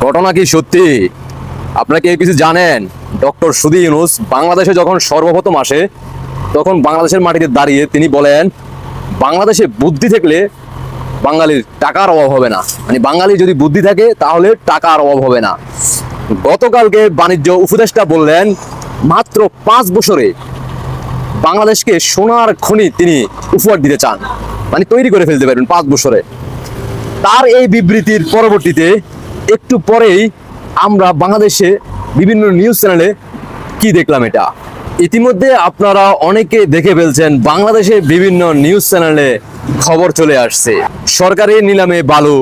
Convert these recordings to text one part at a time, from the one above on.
ঘটনা কি সত্যি? আপনারা কেউ কিছু জানেন? ডক্টর সুদি ইউনুস বাংলাদেশে যখন সর্বপ্রথম আসে, তখন বাংলাদেশের মাটিতে দাঁড়িয়ে তিনি বলেন, বাংলাদেশে বুদ্ধি থাকলে বাঙালির টাকার অভাব হবে না। মানে বাঙালি যদি বুদ্ধি থাকে, তাহলে টাকার অভাব হবে না। গতকালকে বাণিজ্য উপদেষ্টা বললেন, মাত্র পাঁচ বছরে বাংলাদেশকে সোনার খনি তিনি উপহার দিতে চান। মানে তৈরি করে ফেলতে পারবেন পাঁচ বছরে। তার এই বিবৃতির পরবর্তীতে একটু পরেই আমরা বাংলাদেশে বিভিন্ন নিউজ চ্যানেলে কি দেখলাম এটা? ইতিমধ্যে আপনারা অনেকে দেখে ফেলছেন বাংলাদেশে বিভিন্ন নিউজ চ্যানেলে খবর চলে আসছে। সরকারি নিলামে বালু,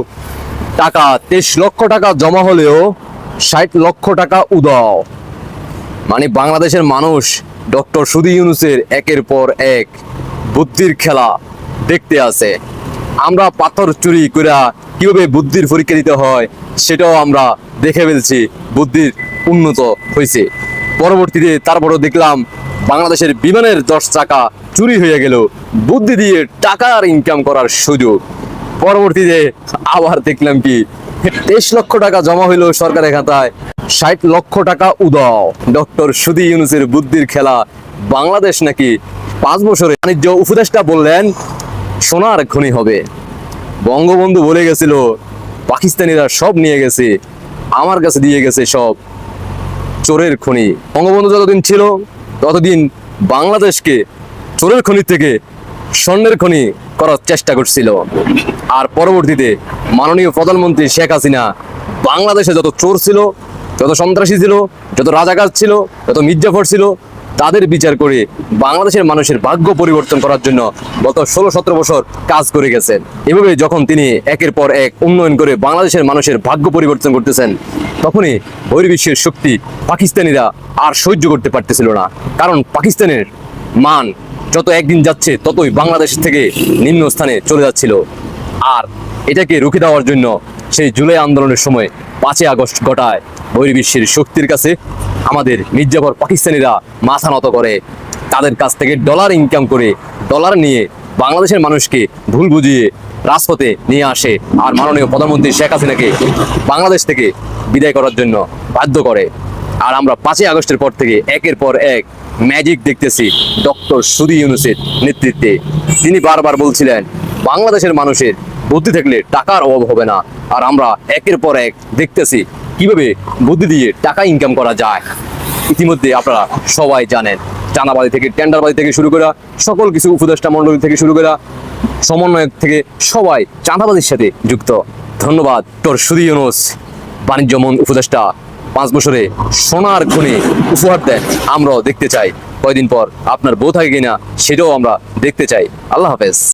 টাকা, তেইশ লক্ষ টাকা জমা হলেও ষাট লক্ষ টাকা উদাও। মানে বাংলাদেশের মানুষ ডক্টর সুদি ইউনুসের একের পর এক বুদ্ধির খেলা দেখতে আছে আমরা পাথর চুরি করে কীভাবে বুদ্ধির পরীক্ষা দিতে হয়, সেটাও আমরা দেখে ফেলছি, বুদ্ধির উন্নত হয়েছে পরবর্তীতে তারপরও দেখলাম, বাংলাদেশের বিমানের দশ চাকা চুরি হয়ে গেল, বুদ্ধি দিয়ে টাকার ইনকাম করার সুযোগ। পরবর্তীতে আবার দেখলাম কি, তেইশ লক্ষ টাকা জমা হইল সরকারের খাতায়, ষাট লক্ষ টাকা উদাও। ডক্টর সুদি ইউনুসের বুদ্ধির খেলা বাংলাদেশ নাকি পাঁচ বছরে বাণিজ্য উপদেষ্টা বললেন সোনার খনি হবে। বঙ্গবন্ধু বলে গেছিল, পাকিস্তানিরা সব নিয়ে গেছে, আমার কাছে দিয়ে গেছে সব চোরের খনি। বঙ্গবন্ধু যতদিন ছিল, ততদিন বাংলাদেশকে চোরের খনি থেকে স্বর্ণের খনি করার চেষ্টা করছিল। আর পরবর্তীতে মাননীয় প্রধানমন্ত্রী শেখ হাসিনা বাংলাদেশে যত চোর ছিল, যত সন্ত্রাসী ছিল, যত রাজাকার ছিল, যত মির্জাফর ছিল তাদের বিচার করে বাংলাদেশের মানুষের ভাগ্য পরিবর্তন করার জন্য গত ষোলো সতেরো বছর কাজ করে গেছেন। এভাবে যখন তিনি একের পর এক উন্নয়ন করে বাংলাদেশের মানুষের ভাগ্য পরিবর্তন করতেছেন, তখনই বহির্বিশ্বের শক্তি পাকিস্তানিরা আর সহ্য করতে পারতেছিল না। কারণ পাকিস্তানের মান যত একদিন যাচ্ছে, ততই বাংলাদেশ থেকে নিম্ন স্থানে চলে যাচ্ছিল। আর এটাকে রুখে দেওয়ার জন্য সেই জুলাই আন্দোলনের সময় পাঁচই আগস্ট ঘটায় বহির্বিশ্বের শক্তির কাছে আমাদের মির্জাফর পাকিস্তানিরা মাথা নত করে। তাদের কাছ থেকে ডলার ইনকাম করে ডলার নিয়ে বাংলাদেশের মানুষকে ভুল বুঝিয়ে রাজপথে নিয়ে আসে। আর মাননীয় প্রধানমন্ত্রী শেখ হাসিনাকে বাংলাদেশ থেকে বিদায় করার জন্য বাধ্য করে। আর আমরা পাঁচই আগস্টের পর থেকে একের পর এক ম্যাজিক দেখতেছি ডক্টর সুদি ইউনুসের নেতৃত্বে। তিনি বারবার বলছিলেন, বাংলাদেশের মানুষের বুদ্ধি থাকলে টাকার অভাব হবে না। আর আমরা একের পর এক দেখতেছি কীভাবে বুদ্ধি দিয়ে টাকা ইনকাম করা যায়? ইতিমধ্যে আপনারা সবাই জানেন চাঁদাবাদি থেকে টেন্ডারবাদি থেকে শুরু করা, সকল কিছু উপদেষ্টা মণ্ডলী থেকে শুরু করা, সমন্বয়ক থেকে সবাই চাঁদাবাদির সাথে যুক্ত। ধন্যবাদ তোর সুদি বাণিজ্য মন উপদেষ্টা। পাঁচ বছরে সোনার খুনে উপহার দেন, আমরাও দেখতে চাই। কয়দিন পর আপনার বউ থাকে কিনা, সেটাও আমরা দেখতে চাই। আল্লাহ হাফেজ।